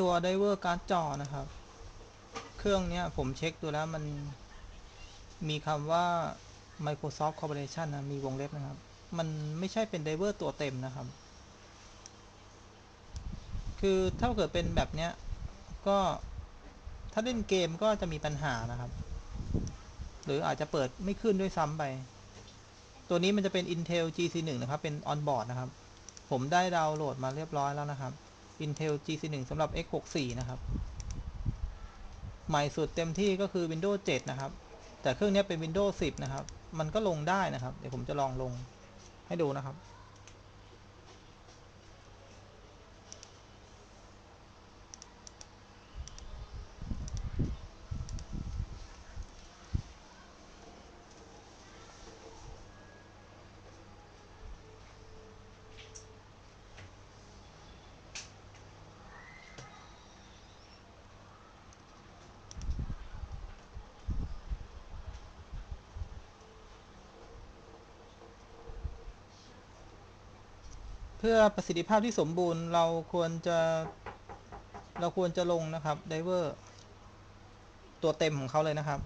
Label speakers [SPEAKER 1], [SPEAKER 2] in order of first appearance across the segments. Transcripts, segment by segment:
[SPEAKER 1] ตัวไดเวอร์การ์ดจอนะครับ เครื่องเนี้ยผมเช็คดูแล้วมันมีคำว่า Microsoft Corporation นะ มีวงเล็บนะครับ มันไม่ใช่เป็นไดเวอร์ตัวเต็มนะครับ คือถ้าเกิดเป็นแบบเนี้ย ก็ถ้าเล่นเกมก็จะมีปัญหานะครับ หรืออาจจะเปิดไม่ขึ้นด้วยซ้ำไป ตัวนี้มันจะเป็น Intel GC1 นะครับ เป็น on board นะครับ ผมได้ดาวน์โหลดมาเรียบร้อยแล้วนะครับ Intel GC1 สำหรับ x64 นะครับ ใหม่สุดเต็มที่ก็คือ Windows 7 นะครับ แต่เครื่องนี้เป็น Windows 10 นะครับ มันก็ลงได้นะครับ เดี๋ยวผมจะลองลงให้ดูนะครับ พื่อประสิทธิภาพที่สมบูรณ์เราควรจะเราควรจะลงนะครับไดเวอร์ตัวเต็มของเขาเลยนะครับ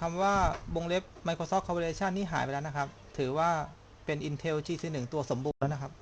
[SPEAKER 1] คำว่าวงเล็บ Microsoft Corporation นี่หายไปแล้วนะครับ ถือว่าเป็น Intel GC1 ตัวสมบูรณ์แล้วนะครับ